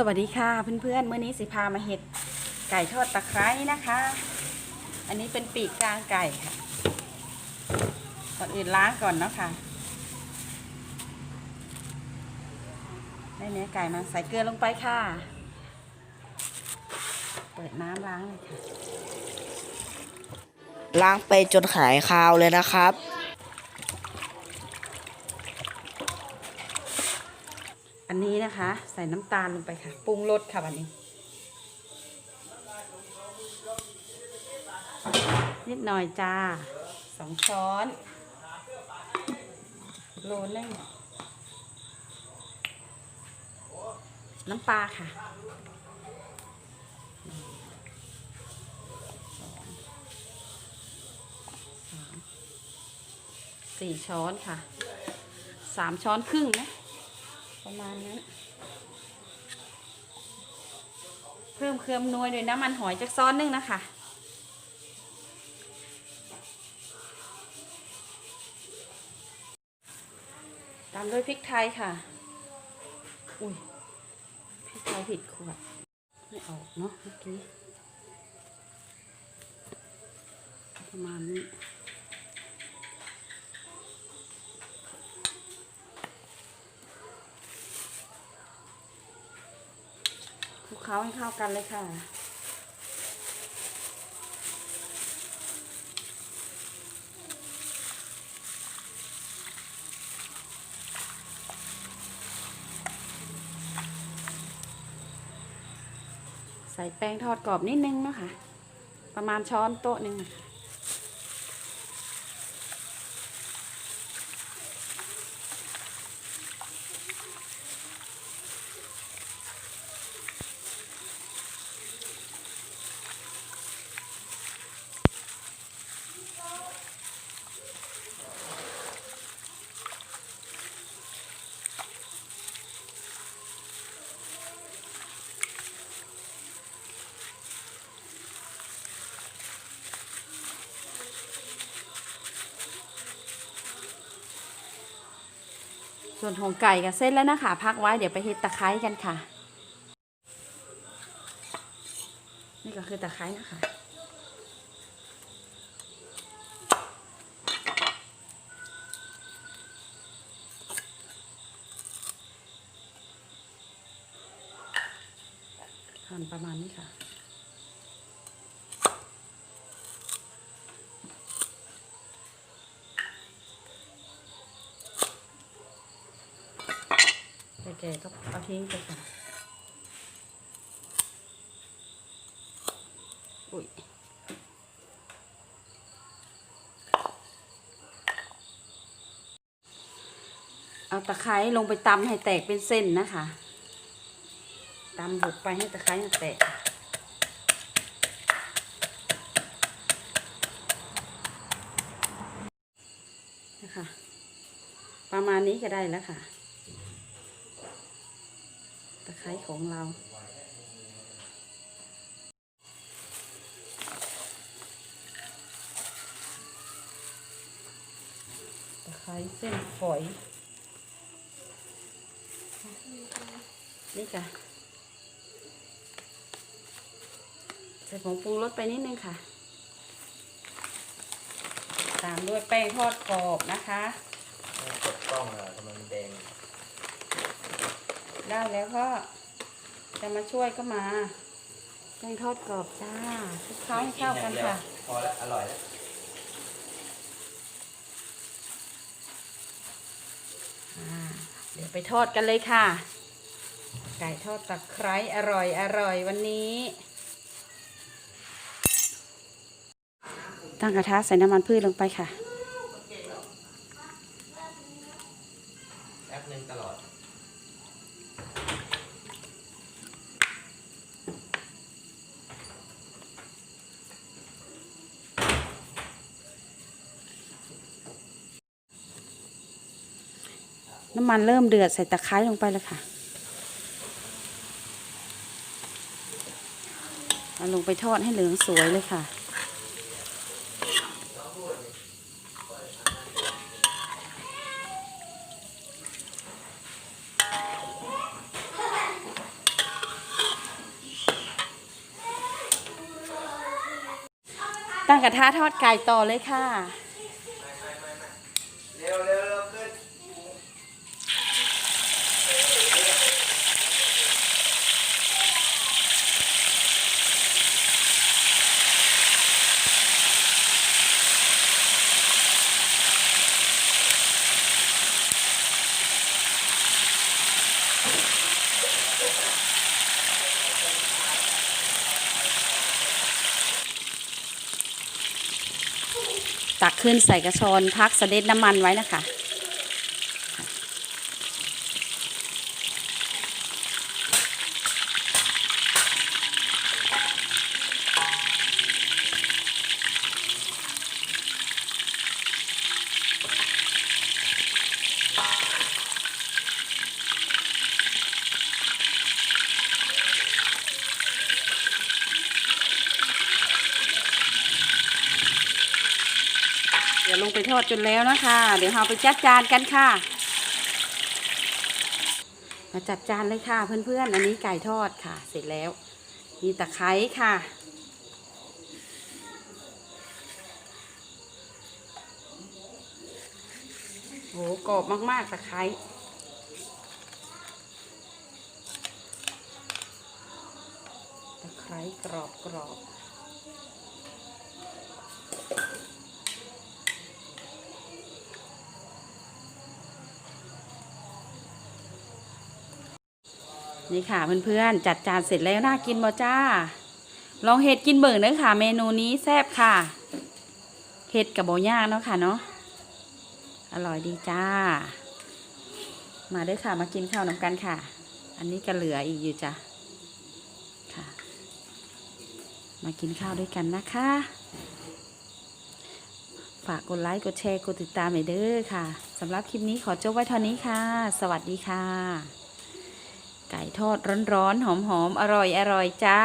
สวัสดีค่ะเพื่อนๆเมื่อนี้สิพามาเห็ดไก่ทอดตะไคร้นะคะ อันนี้เป็นปีกกลางไก่ค่ะก่อนอื่นล้างก่อนเนาะค่ะได้เนื้อไก่มาใส่เกลือลงไปค่ะ เปิดน้ำล้างเลยค่ะ ล้างไปจนหายคาวเลยนะครับ อันนี้นะคะ ใส่น้ำตาลลงไปค่ะ ปรุงรสค่ะวันนี้ นิดหน่อยจ้าสองช้อน โลนึงน้ำปลาค่ะสี่ช้อนค่ะสามช้อนครึ่งนะ ประมาณนั้นเพิ่มเครื่องนวยด้วยน้ำมันหอยจากซ้อนนึงนะคะ ตามด้วยพริกไทยค่ะ อุ้ยพริกไทยผิดขวด ไม่ออกเนาะเมื่อกี้ ประมาณนี้ คลุก เคล้าให้เข้ากันเลยค่ะ ใส่แป้งทอดกรอบนิดนึงเนาะค่ะ ประมาณช้อนโต๊ะหนึ่งนะคะ ส่วนของไก่กับเส้นแล้วนะคะ พักไว้เดี๋ยวไปเฮ็ดตะไคร้กันค่ะ นี่ก็คือตะไคร้นะคะหั่นประมาณนี้ค่ะ แก่ก็เอาทิ้งไปค่ะอุ้ยเอาตะไคร้ลงไปตำให้แตกเป็นเส้นนะคะตำบุกไปให้ตะไคร้มันแตกนะคะ ประมาณนี้ก็ได้แล้วค่ะ ตะไคร้ของเรา ตะไคร้เส้นฝอย นี่ค่ะใส่ผงปรุงรสไปนิดนึงค่ะ ตามด้วยแป้งทอดกรอบนะคะ กดกล้องอะทำไมมันแดง ได้แล้วก็ จะมาช่วยก็มาแป้งทอดกรอบจ้าคลุกเคล้าให้เข้ากันค่ะ พอแล้วอร่อยแล้วอ่าเดี๋ยวไปทอดกันเลยค่ะ ไก่ทอดตะไคร้อร่อยอร่อยวันนี้ ตั้งกระทะใส่น้ำมันพืชลงไปค่ะ น้ำมันเริ่มเดือดใส่ตะไคร้ลงไปเลยค่ะเอาลงไปทอดให้เหลืองสวยเลยค่ะ ตั้งกระทะทอดไก่ต่อเลยค่ะ ตักขึ้นใส่กระชอนพักเสด็จน้ำมันไว้นะคะ งไปทอดจนแล้วนะคะ เดี๋ยวเราไปจัดจานกันค่ะ มาจัดจานเลยค่ะเพื่อนๆ อันนี้ไก่ทอดค่ะ เสร็จแล้ว มีตะไคร้ค่ะ โหกรอบมากๆตะไคร้ตะไคร้กรอบกรอบ นี่ค่ะเพื่อนๆจัดจานเสร็จแล้วน่ากินบ่จ้า ลองเห็ดกินเบิ่งเด้อค่ะ เมนูนี้แซ่บค่ะเห็ดกับโบย่างเนาะค่ะเนาะอร่อยดีจ้า มาเด้อค่ะมากินข้าวน้ำกันค่ะ อันนี้ก็เหลืออีกอยู่จ้ะค่ะ มากินข้าวด้วยกันนะคะ ฝากกดไลค์กดแชร์กดติดตามหน่อยเด้อค่ะสำหรับคลิปนี้ขอจบไว้เท่านี้ค่ะ สวัสดีค่ะ ไก่ทอดร้อนๆ หอมๆ อร่อยๆจ้า